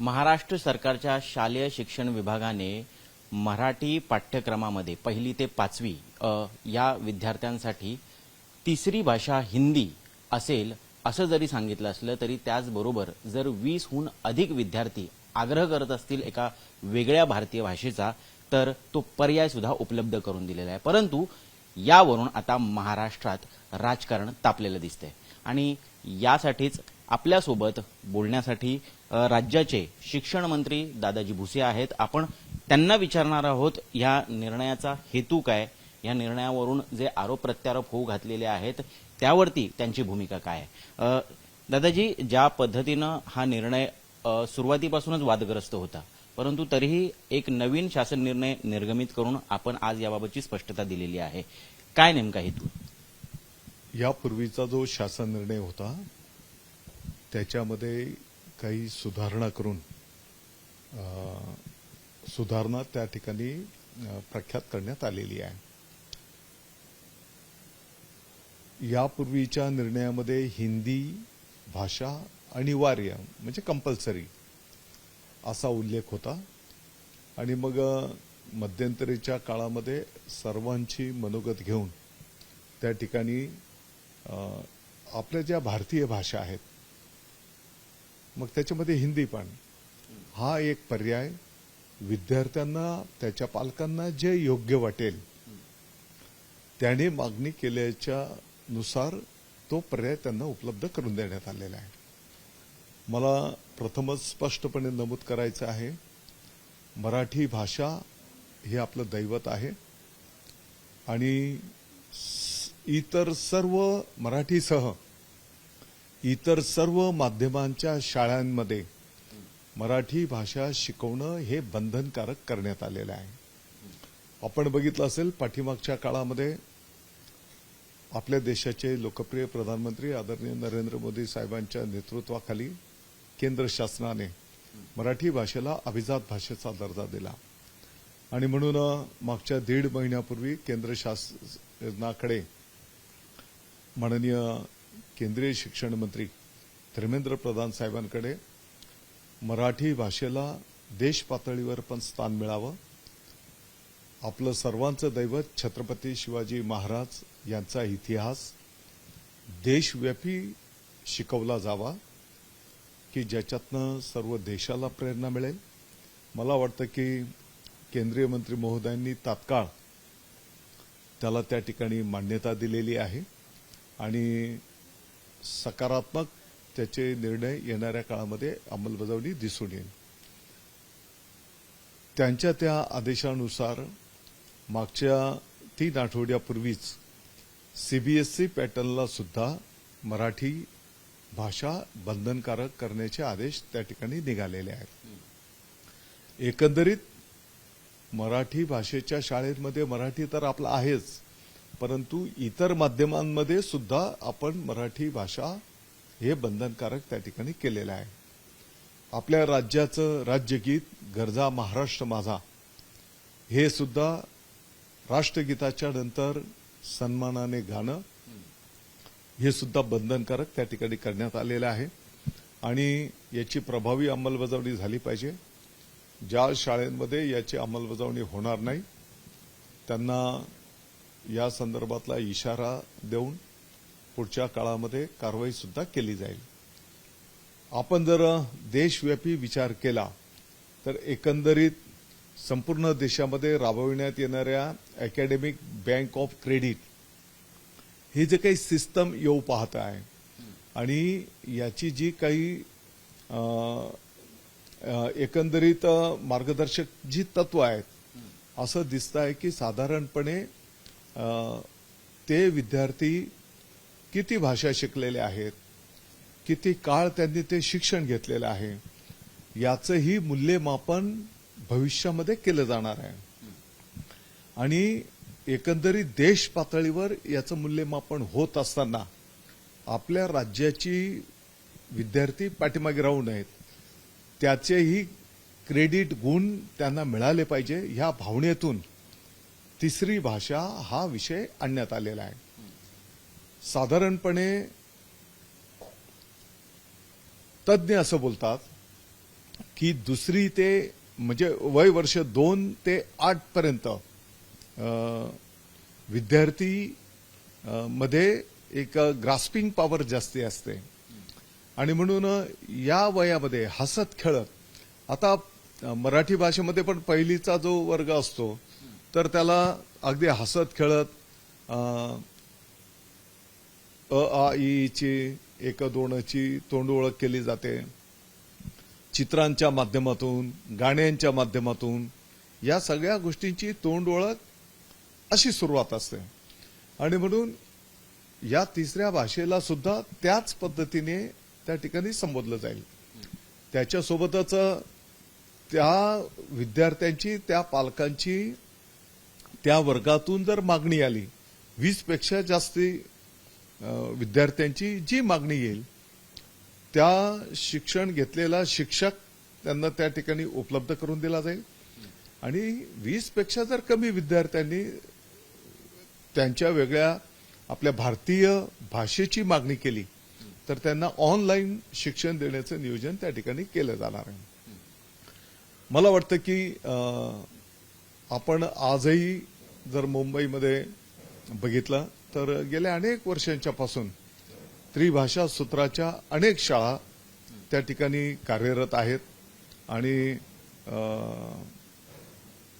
महाराष्ट्र सरकारच्या शालेय शिक्षण विभागाने मराठी पाठ्यक्रमामध्ये पहिली ते पाचवी या विद्यार्थ्यांसाठी तिसरी भाषा हिंदी असेल असं जरी सांगितलं असलं तरी त्याचबरोबर जर वीसहून अधिक विद्यार्थी आग्रह करत असतील एका वेगळ्या भारतीय भाषेचा तर तो पर्याय सुद्धा उपलब्ध करून दिलेला आहे. परंतु यावरून आता महाराष्ट्रात राजकारण तापलेलं दिसतंय. आणि यासाठीच आपल्यासोबत बोलण्यासाठी राज्याचे शिक्षण मंत्री दादाजी भुसे आहेत. आपण त्यांना विचारणार आहोत या निर्णयाचा हेतू काय? या निर्णयावरून जे आरोप प्रत्यारोप होऊ घातलेले आहेत त्यावरती त्यांची भूमिका काय? आहे दादाजी ज्या पद्धतीनं हा निर्णय सुरुवातीपासूनच वादग्रस्त होता परंतु तरीही एक नवीन शासन निर्णय निर्गमित करून आपण आज याबाबतची स्पष्टता दिलेली आहे. काय नेमका हेतू? यापूर्वीचा जो शासन निर्णय होता त्याच्यामध्ये काही सुधारणा करून सुधारणा त्या ठिकाणी प्रख्यात करण्यात आलेली आहे. यापूर्वीच्या निर्णयामध्ये हिंदी भाषा अनिवार्य म्हणजे कंपल्सरी असा उल्लेख होता. आणि मग मध्यंतरीच्या काळामध्ये सर्वांची मनोगत घेऊन त्या ठिकाणी आपल्या ज्या भारतीय भाषा आहेत मग त्याच्यामध्ये हिंदी पण. हा एक पर्याय. विद्यार्थ्यांना त्याच्या पालकांना जे योग्य वाटेल त्याने मागणी केल्याच्या नुसार तो पर्याय त्यांना उपलब्ध करून देण्यात आलेला आहे. मला प्रथमच स्पष्टपणे नमूद करायचं आहे. मराठी भाषा हे आपलं दैवत आहे. आणि इतर सर्व मराठीसह इतर सर्व माध्यमांच्या शाळांमध्ये मराठी भाषा शिकवणं हे बंधनकारक करण्यात आलेलं आहे. आपण बघितलं असेल पाठीमागच्या काळामध्ये आपल्या देशाचे लोकप्रिय प्रधानमंत्री आदरणीय नरेंद्र मोदी साहेबांच्या नेतृत्वाखाली केंद्र शासनाने मराठी भाषेला अभिजात भाषेचा दर्जा दिला. आणि म्हणून मागच्या दीड महिन्यापूर्वी केंद्र शासनाकडे माननीय केंद्रीय शिक्षण मंत्री धर्मेंद्र प्रधान साहेबांकडे मराठी भाषेला देश पातळीवर पण स्थान मिळावं. आपलं सर्वांचं दैवत छत्रपती शिवाजी महाराज यांचा इतिहास देशव्यापी शिकवला जावा की ज्याच्यातनं सर्व देशाला प्रेरणा मिळेल. मला वाटतं की केंद्रीय मंत्री महोदयांनी तात्काळ त्याला त्या ठिकाणी मान्यता दिलेली आहे. आणि सकारात्मक त्याचे निर्णय येणाऱ्या काळामध्ये अंमलबजावणी दिसून येईल. त्यांच्या त्या आदेशानुसार मागच्या तीन आठवड्यापूर्वीच सीबीएसई पॅटर्नला सुद्धा मराठी भाषा बंधनकारक करण्याचे आदेश त्या ठिकाणी निघालेले आहेत. एकंदरीत मराठी भाषेच्या शाळेमध्ये मराठी तर आपला आहेच परंतु इतर माध्यमांमध्ये सुद्धा आपण मराठी भाषा हे बंधनकारक त्या ठिकाणी केलेलं आहे. आपल्या राज्याचं राज्यगीत गरजा महाराष्ट्र माझा हे सुद्धा राष्ट्रगीताच्या नंतर सन्मानाने गाणं हे सुद्धा बंधनकारक त्या ठिकाणी करण्यात आलेलं आहे. आणि याची प्रभावी अंमलबजावणी झाली पाहिजे. ज्या शाळेमध्ये याची अंमलबजावणी होणार नाही त्यांना या संदर्भातला इशारा देऊन पुढच्या काळामध्ये कारवाई सुद्धा केली जाईल. आपण जर देशव्यापी विचार केला तर एकंदरीत संपूर्ण देशामध्ये राबविण्यात येणाऱ्या अकॅडमिक बँक ऑफ क्रेडिट ही जे काही सिस्टम येऊ पाहत आहे आणि याची जी काही एकंदरीत मार्गदर्शक जी तत्व आहेत असं दिसतं आहे की साधारणपणे ते विद्यार्थी किती भाषा शिकलेले आहेत किती काळ त्यांनी ते शिक्षण घेतलेलं आहे याचंही मूल्यमापन भविष्यामध्ये केलं जाणार आहे. आणि एकंदरीत देश पातळीवर याचं मूल्यमापन होत असताना आपल्या राज्याची विद्यार्थी पाठीमागे राहू नयेत. त्याचेही क्रेडिट गुण त्यांना मिळाले पाहिजे ह्या भावनेतून तिसरी भाषा हा विषय आणण्यात आलेला आहे. साधारणपणे तज्ज्ञ असं बोलतात की दुसरी ते म्हणजे वय वर्ष दोन ते आठ पर्यंत विद्यार्थी मध्ये एक ग्रास्पिंग पॉवर जास्ती असते. आणि म्हणून या वयामध्ये हसत खेळत आता मराठी भाषेमध्ये पण पहिलीचा जो वर्ग असतो तर त्याला अगदी हसत खेळत अ आ ईची ची एक दोनची तोंड ओळख केली जाते. चित्रांच्या माध्यमातून गाण्यांच्या माध्यमातून या सगळ्या गोष्टींची तोंड ओळख अशी सुरुवात असते. आणि म्हणून या तिसऱ्या भाषेला सुद्धा त्याच पद्धतीने त्या ठिकाणी संबोधलं जाईल. त्याच्यासोबतच त्या विद्यार्थ्यांची त्या पालकांची त्या वर्गातून जर मागणी आली वीसपेक्षा जास्त जास्ती विद्यार्थ्यांची जी मागणी येईल त्या शिक्षण घेतलेला शिक्षक त्यांना त्या ठिकाणी उपलब्ध करून दिला जाईल. आणि वीसपेक्षा जर कमी विद्यार्थ्यांनी त्यांच्या वेगळ्या आपल्या भारतीय भाषेची मागणी केली तर त्यांना ऑनलाईन शिक्षण देण्याचं नियोजन त्या ठिकाणी केलं जाणार आहे. मला वाटतं की आपण आजही जर मुंबईमध्ये बघितलं तर गेल्या अनेक वर्षांच्या पासून त्रिभाषा सूत्राच्या अनेक शाळा त्या ठिकाणी कार्यरत आहेत. आणि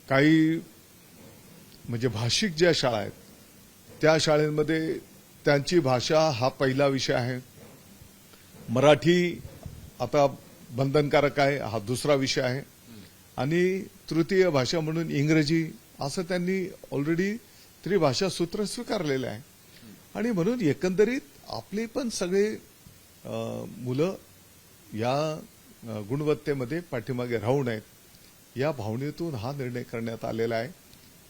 काही म्हणजे भाषिक ज्या शाळा आहेत त्या शाळेमध्ये त्यांची भाषा हा पहिला विषय आहे. मराठी आता बंधनकारक आहे हा दुसरा विषय आहे. आणि तृतीय भाषा म्हणून इंग्रजी असं त्यांनी ऑलरेडी त्रिभाषा सूत्र स्वीकारलेलं आहे. आणि म्हणून एकंदरीत आपले पण सगळे मुलं या गुणवत्तेमध्ये पाठीमागे राहू नयेत या भावनेतून हा निर्णय करण्यात आलेला आहे.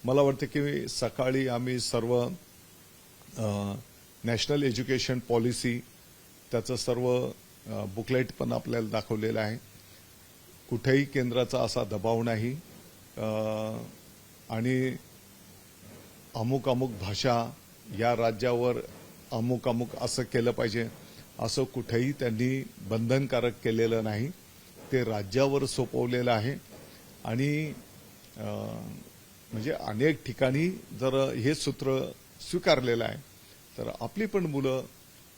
मला वाटतं की सकाळी आम्ही सर्व नॅशनल एज्युकेशन पॉलिसी त्याचं सर्व बुकलेट पण आपल्याला दाखवलेलं आहे. कुठेही केंद्राचा असा दबाव नाही. आणि अमुक अमुक भाषा या राज्यावर अमुक अमुक असं केलं पाहिजे असं कुठेही त्यांनी बंधनकारक केलेलं नाही. ते राज्यावर सोपवलेलं आहे. आणि म्हणजे अनेक ठिकाणी जर हे सूत्र स्वीकारलेलं आहे तर आपली पण मुलं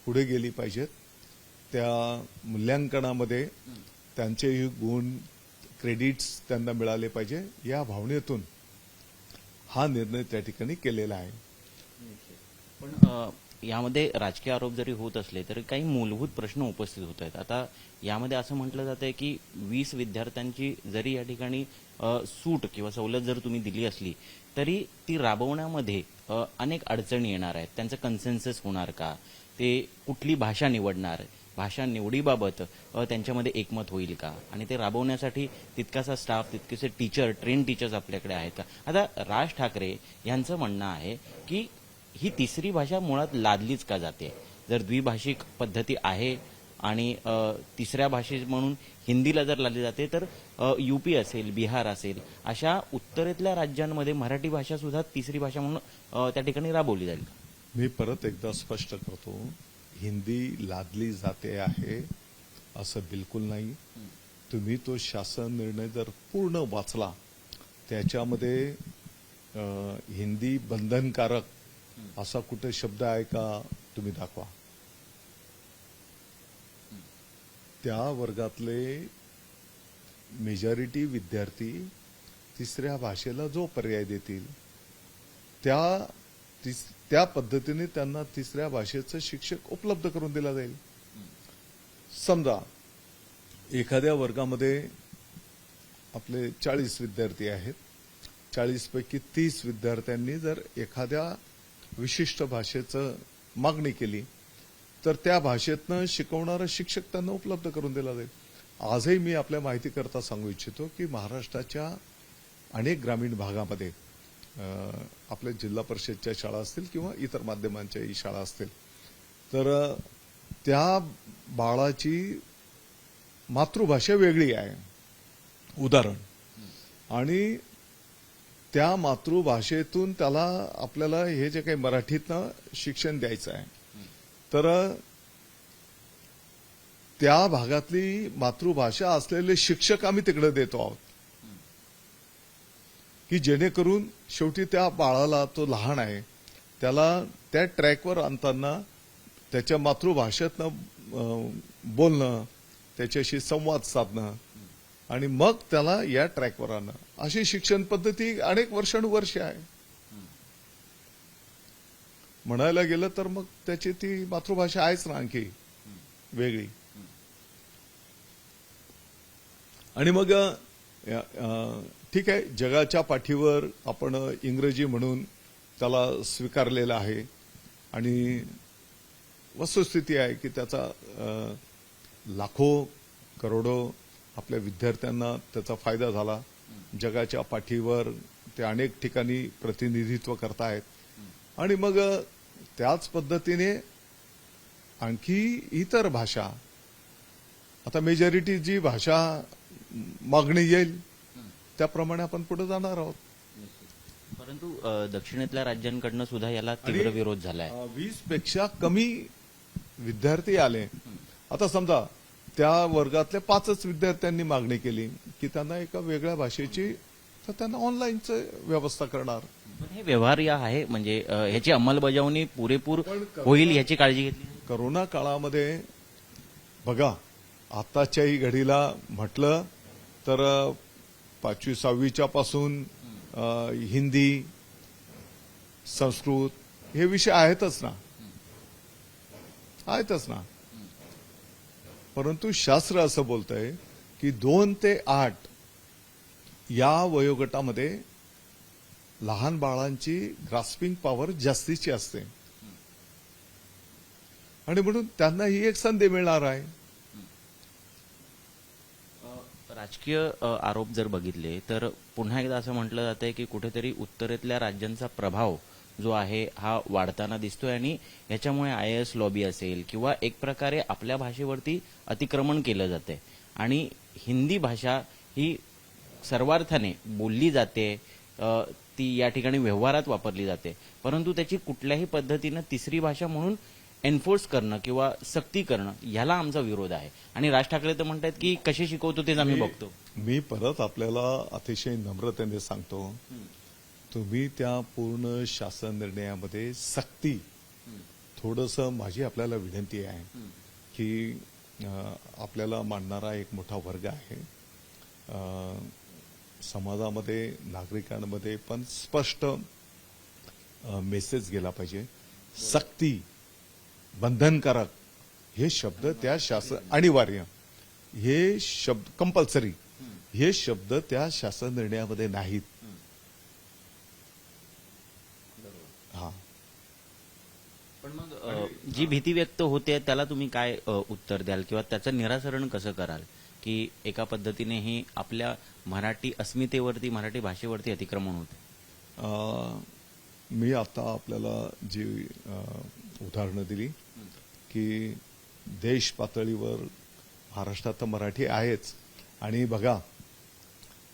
पुढे गेली पाहिजेत. त्या मूल्यांकनामध्ये त्यांचेही गुण क्रेडिट्स त्यांना मिळाले पाहिजे या भावनेतून हा निर्णय त्या ठिकाणी केलेला आहे. पण यामध्ये राजकीय आरोप जरी होत असले तरी काही मूलभूत प्रश्न उपस्थित होत आहेत. आता यामध्ये असं म्हटलं जात आहे की वीस विद्यार्थ्यांची जरी या ठिकाणी सूट किंवा सवलत जर तुम्ही दिली असली तरी ती राबवण्यामध्ये अनेक अडचणी येणार आहेत. त्यांचं कन्सेन्सस होणार का? ते कुठली भाषा निवडणार? भाषा निवडीबाबत त्यांच्यामध्ये एकमत होईल का? आणि ते राबवण्यासाठी तितकासा स्टाफ तितकेसे टीचर ट्रेन टीचर्स आपल्याकडे आहेत का? आता राज ठाकरे यांचं म्हणणं आहे की ही तिसरी भाषा मुळात लादलीच का जाते? जर द्विभाषिक पद्धती आहे आणि तिसऱ्या भाषे म्हणून हिंदीला जर लादली जाते तर युपी असेल बिहार असेल अशा उत्तरेतल्या राज्यांमध्ये मराठी भाषा सुद्धा तिसरी भाषा म्हणून त्या ठिकाणी राबवली जाईल मी परत एकदा स्पष्ट करतो. हिंदी लादली जाते आहे असं बिलकुल नाही. तुम्ही तो शासन निर्णय जर पूर्ण वाचला त्याच्यामध्ये हिंदी बंधनकारक असा कुठे शब्द आहे का तुम्ही दाखवा. त्या वर्गातले मेजॉरिटी विद्यार्थी तिसऱ्या भाषेला जो पर्याय देतील त्या तिस- त्या पद्धतीने त्यांना तिसऱ्या भाषेचं शिक्षक उपलब्ध करून दिला जाईल. समजा एखाद्या वर्गामध्ये आपले चाळीस विद्यार्थी आहेत. चाळीसपैकी तीस विद्यार्थ्यांनी जर एखाद्या विशिष्ट भाषेचं मागणी केली तर त्या भाषेतनं शिकवणारा शिक्षक त्यांना उपलब्ध करून दिला जाईल. आजही मी आपल्या माहितीकरता सांगू इच्छितो की महाराष्ट्राच्या अनेक ग्रामीण भागामध्ये आपल्या जिल्हा परिषदच्या शाळा असतील किंवा इतर माध्यमांच्याही शाळा असतील. तर त्या बाळाची मातृभाषा वेगळी आहे. उदाहरण. आणि त्या मातृभाषेतून त्याला आपल्याला हे जे काही मराठीतनं शिक्षण द्यायचं आहे. तर त्या भागातली मातृभाषा असलेले शिक्षक आम्ही तिकडे देतो आहोत. की जेणेकरून शेवटी त्या बाळाला तो लहान आहे त्याला त्या ट्रॅकवर आणताना त्याच्या मातृभाषेतनं बोलणं त्याच्याशी संवाद साधणं आणि मग त्याला या ट्रॅकवर आणणं. अशी शिक्षण पद्धती अनेक वर्षानुवर्ष आहे. म्हणायला गेलं तर मग त्याची ती मातृभाषा आहेच ना आणखी वेगळी. आणि मग ठीक आहे जगाच्या पाठीवर आपण इंग्रजी म्हणून त्याला स्वीकारलेलं आहे. आणि वस्तुस्थिती आहे की त्याचा लाखो करोडो आपल्या विद्यार्थ्यांना त्याचा फायदा झाला. जगाच्या पाठीवर ते अनेक ठिकाणी प्रतिनिधित्व करतायत. आणि मग त्याच पद्धतीने आणखी इतर भाषा आता मेजॉरिटी जी भाषा मागणी येईल त्याप्रमाणे आपण पुढे जाणार आहोत. परंतु दक्षिणेतल्या राज्यांकडनं सुद्धा याला तीव्र विरोध झालाय. वीसपेक्षा कमी विद्यार्थी आले. आता समजा त्या वर्गातल्या पाचच विद्यार्थ्यांनी मागणी केली की त्यांना एका वेगळ्या भाषेची तर त्यांना ऑनलाईनच व्यवस्था करणार. पण हे व्यवहार्य आहे म्हणजे ह्याची अंमलबजावणी पुरेपूर होईल याची काळजी घेतली. करोना काळामध्ये बघा आताच्याही घडीला म्हटलं तर पाचवी सहावीच्या पासून हिंदी संस्कृत हे विषय आहेतच ना. आहेतच ना. परंतु शास्त्र असं बोलतंय की दोन ते आठ या वयोगटामध्ये लहान बाळांची ग्रास्पिंग पॉवर जास्तीची असते. आणि म्हणून त्यांना ही एक संधी मिळणार आहे. राजकीय आरोप जर बघितले तर पुन्हा एकदा असं म्हटलं जातंय की कुठेतरी उत्तरेतल्या राज्यांचा प्रभाव जो आहे हा वाढताना दिसतोय आणि याच्यामुळे आय एस लॉबी असेल किंवा एक प्रकारे आपल्या भाषेवरती अतिक्रमण केलं जाते आणि हिंदी भाषा ही सर्वार्थाने बोलली जाते ती या ठिकाणी व्यवहारात वापरली जाते. परंतु त्याची कुठल्याही पद्धतीनं तिसरी भाषा म्हणून एन्फोर्स करणं किंवा सक्ती करणं ह्याला आमचा विरोध आहे. आणि राज ठाकरे तर म्हणतात की कसे शिकवतो तेच आम्ही बघतो. मी परत आपल्याला अतिशय नम्रतेने सांगतो तुम्ही त्या पूर्ण शासन निर्णयामध्ये सक्ती थोडस माझी आपल्याला विनंती आहे की आपल्याला मांडणारा एक मोठा वर्ग आहे. समाजामध्ये नागरिकांमध्ये पण स्पष्ट मेसेज गेला पाहिजे. सक्ती बंधनकारक. हे शब्द त्या शासन अनिवार्य. हे शब्द कंपल्सरी हे शब्द त्या शासन निर्णयामध्ये नाहीत. हा. पण मग जी भीती व्यक्त होते त्याला तुम्ही काय उत्तर द्याल? किंवा त्याचं निराकरण कसं कराल? की एका पद्धतीने ही आपल्या मराठी अस्मितेवरती मराठी भाषेवरती अतिक्रमण होते? अं, मी आता आपल्याला जी उदाहरणं दिली की देश पातळीवर महाराष्ट्रात तर मराठी आहेच. आणि बघा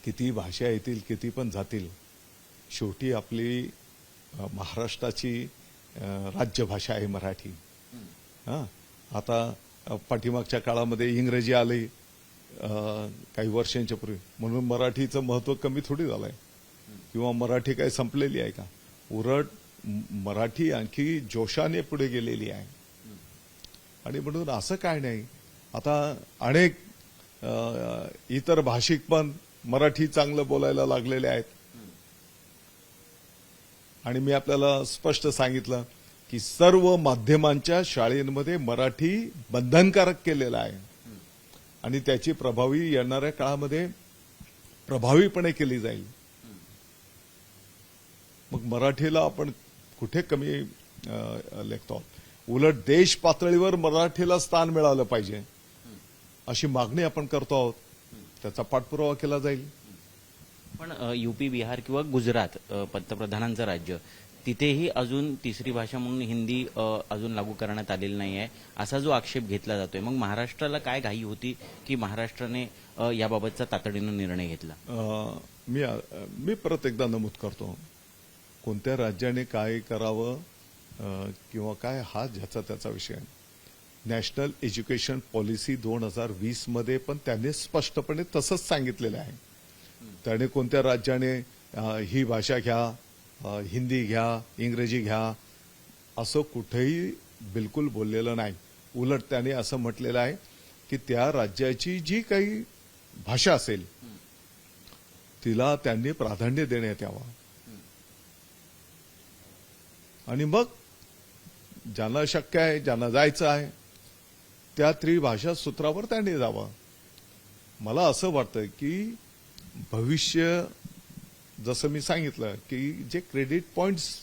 किती भाषा येतील किती पण जातील शेवटी आपली महाराष्ट्राची राज्यभाषा आहे मराठी. हा? आता पाठीमागच्या काळामध्ये इंग्रजी आले काही वर्षांच्या पूर्वी. म्हणून मराठीचं महत्त्व कमी थोडी झालंय. किंवा मराठी काय संपलेली आहे का? उलट म- मराठी आणखी जोशाने पुढे गेलेली आहे. आणि म्हणून असं काय नाही. आता अनेक इतर भाषिक पण मराठी चांगलं बोलायला लागलेले आहेत. आणि मी आपल्याला स्पष्ट सांगितलं की सर्व माध्यमांच्या शाळेमध्ये मराठी बंधनकारक केलेलं आहे. आणि त्याची प्रभावी येणाऱ्या काळामध्ये प्रभावीपणे केली जाईल. मग मराठीला आपण कुठे कमी लेखतो. उलट देश पातळीवर मराठीला स्थान मिळालं पाहिजे. अशी मागणी आपण करतो आहोत. त्याचा पाठपुरावा केला जाईल. पण युपी बिहार किंवा गुजरात पंतप्रधानांचं राज्य तिथेही अजून तिसरी भाषा म्हणून हिंदी अजून लागू करण्यात आलेली नाही आहे असा जो आक्षेप घेतला जातोय. मग महाराष्ट्राला काय घाई होती की महाराष्ट्राने याबाबतचा तातडीनं निर्णय घेतला? मी मी परत एकदा नमूद करतो. कोणत्या राज्याने काय करावं किंवा काय हा ज्याचा त्याचा विषय आहे. नॅशनल एज्युकेशन पॉलिसी दोन हजार वीसमध्ये पण त्यांनी स्पष्टपणे तसंच सांगितलेलं आहे. त्याने कोणत्या राज्याने ही भाषा घ्या हिंदी घ्या इंग्रजी घ्या असं कुठेही बिलकुल बोललेलं नाही. उलट त्याने असं म्हटलेलं आहे की त्या राज्याची जी काही भाषा असेल तिला त्यांनी प्राधान्य देण्यात यावं. आणि मग ज्यांना शक्य आहे ज्यांना जायचं आहे त्या त्रिभाषा सूत्रावर त्यांनी जावं. मला असं वाटतं की भविष्य जसं मी सांगितलं की जे क्रेडिट पॉइंट्स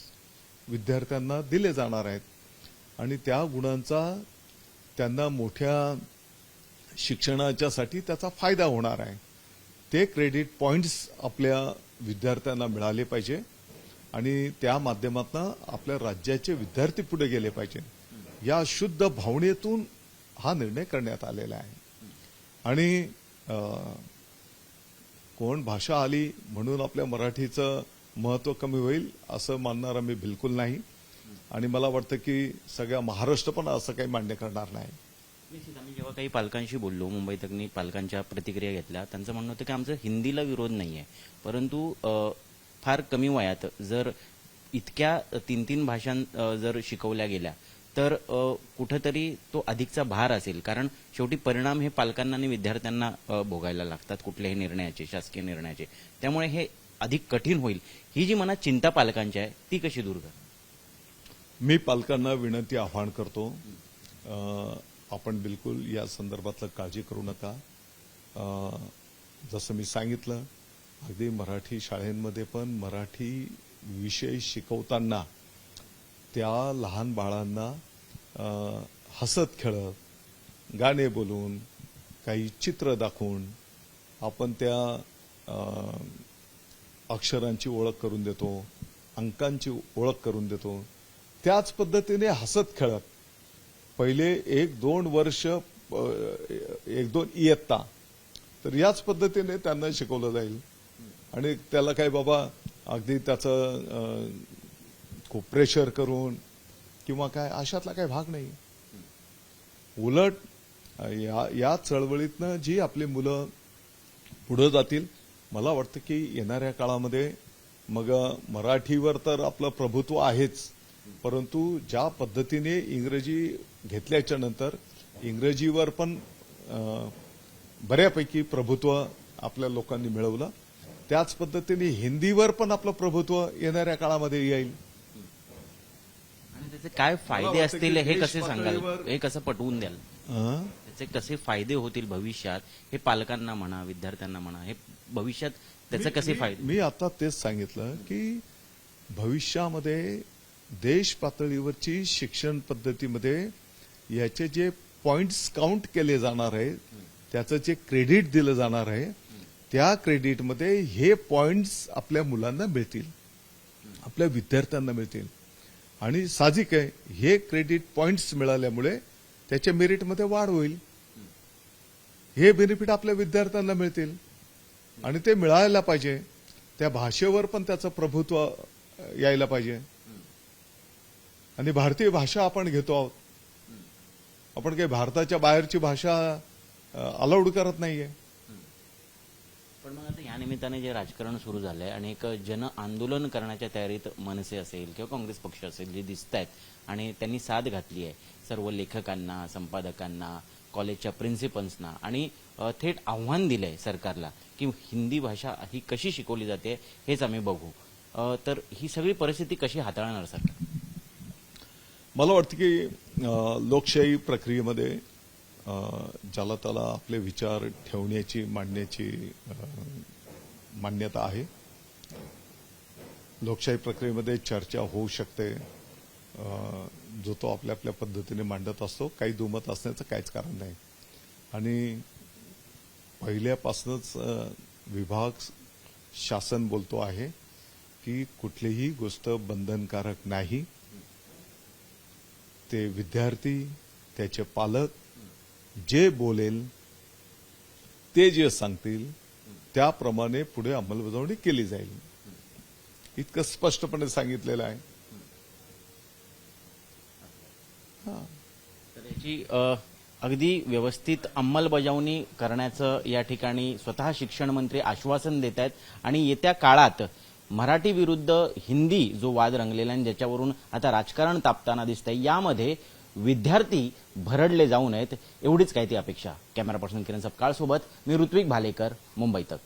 विद्यार्थ्यांना दिले जाणार आहेत आणि त्या गुणांचा त्यांना मोठ्या शिक्षणाच्यासाठी त्याचा फायदा होणार आहे. ते क्रेडिट पॉइंट्स आपल्या विद्यार्थ्यांना मिळाले पाहिजे. आणि त्या माध्यमातून आपल्या राज्याचे विद्यार्थी पुढे गेले पाहिजे. या शुद्ध भावनेतून हा निर्णय करण्यात आलेला आहे. आणि कोण भाषा आली म्हणून आपल्या मराठीचं महत्त्व कमी होईल असं मानणारा मी बिलकुल नाही. आणि मला वाटतं की सगळ्या महाराष्ट्र पण असं काही मान्य करणार नाही. आम्ही जेव्हा काही पालकांशी बोललो मुंबई तकनी पालकांच्या प्रतिक्रिया घेतल्या त्यांचं म्हणणं होतं की आमचं हिंदीला विरोध नाही आहे परंतु फार कमी वयात जर इतक्या तीन तीन भाषां जर शिकवल्या गेल्या तर कुठंतरी तो अधिकचा भार असेल. कारण शेवटी परिणाम हे पालकांना आणि विद्यार्थ्यांना भोगायला लागतात कुठल्याही निर्णयाचे शासकीय निर्णयाचे. त्यामुळे हे अधिक कठीण होईल. ही जी मनात चिंता पालकांची आहे ती कशी दूर कर? मी पालकांना विनंती आवाहन करतो आपण बिलकुल या संदर्भातलं काळजी करू नका. जसं मी सांगितलं अगदी मराठी शाळेंमध्ये पण मराठी विषय शिकवताना त्या लहान बाळांना हसत खेळत गाणे बोलून काही चित्र दाखवून आपण त्या अक्षरांची ओळख करून देतो अंकांची ओळख करून देतो. त्याच पद्धतीने हसत खेळत. पहिले एक दोन वर्ष एक दोन इयत्ता. तर याच पद्धतीने त्यांना शिकवलं जाईल. आणि त्याला काय बाबा अगदी त्याचं खूप प्रेशर करून किंवा काय अशातला काही भाग नाही. उलट या या चळवळीतनं जी आपली मुलं पुढे जातील मला वाटतं की येणाऱ्या काळामध्ये मग मराठीवर तर आपलं प्रभुत्व आहेच. परंतु ज्या पद्धतीने इंग्रजी घेतल्याच्या नंतर इंग्रजीवर पण बऱ्यापैकी प्रभुत्व आपल्या लोकांनी मिळवलं. त्याच पद्धतीने हिंदीवर पण आपलं प्रभुत्व येणाऱ्या काळामध्ये येईल. आणि त्याचे काय फायदे असतील हे कसे सांगाल? हे कसं पटवून द्याल? त्याचे कसे फायदे होतील भविष्यात? हे पालकांना म्हणा विद्यार्थ्यांना म्हणा हे भविष्यात त्याचे कसे फायदे? मी आता तेच सांगितलं की भविष्यामध्ये देश पातळीवरची शिक्षण पद्धतीमध्ये याचे जे पॉइंट्स काउंट केले जाणार आहे त्याचं जे क्रेडिट दिलं जाणार आहे त्या क्रेडिटमध्ये हे पॉइंट्स आपल्या मुलांना मिळतील. आपल्या विद्यार्थ्यांना मिळतील. आणि साहजिक आहे हे क्रेडिट पॉइंट्स मिळाल्यामुळे त्याच्या मेरिटमध्ये वाढ होईल. हे बेनिफिट आपल्या विद्यार्थ्यांना मिळतील. आणि ते मिळायला पाहिजे. त्या भाषेवर पण त्याचं प्रभुत्व यायला पाहिजे. आणि भारतीय भाषा आपण घेतो आहोत. आपण काही भारताच्या बाहेरची भाषा अलाउड करत नाहीये. निमित्ताने जे राजकारण सुरू झालंय आणि एक जन आंदोलन करण्याच्या तयारीत मनसे असेल किंवा काँग्रेस पक्ष असेल जे दिसत आहेत आणि त्यांनी साथ घातली आहे सर्व लेखकांना संपादकांना कॉलेजच्या प्रिन्सिपल्सना आणि थेट आव्हान दिलंय सरकारला की हिंदी भाषा ही कशी शिकवली जाते हेच आम्ही बघू. तर ही सगळी परिस्थिती कशी हाताळणार सरकार? मला वाटतं की लोकशाही प्रक्रियेमध्ये ज्याला त्याला आपले विचार ठेवण्याची मांडण्याची मान्यता आहे. लोकशाही प्रक्रियेमध्ये चर्चा होऊ शकते. जो तो आपल्या आपल्या पद्धतीने मांडत असतो. काही दुमत असण्याचं काहीच कारण नाही. आणि पहिल्यापासूनच विभाग शासन बोलतो आहे की कुठलीही गोष्ट बंधनकारक नाही. ते विद्यार्थी त्याचे पालक जे बोलेल ते जे सांगतील त्याप्रमाणे पुढे अंमलबजावणी केली जाईल. इतकं स्पष्टपणे सांगितलेलं आहे. याची अगदी व्यवस्थित अंमलबजावणी करण्याचं या ठिकाणी स्वतः शिक्षण मंत्री आश्वासन देत आहेत. आणि येत्या काळात मराठी विरुद्ध हिंदी जो वाद रंगलेला आहे आणि ज्याच्यावरून आता राजकारण तापताना दिसतंय यामध्ये विद्यार्थी भरडले जाऊ नयेत एवढीच काय ती अपेक्षा. कॅमेरा पर्सन किरण सपकाळ सोबत मी ऋत्विक भालेकर मुंबई तक.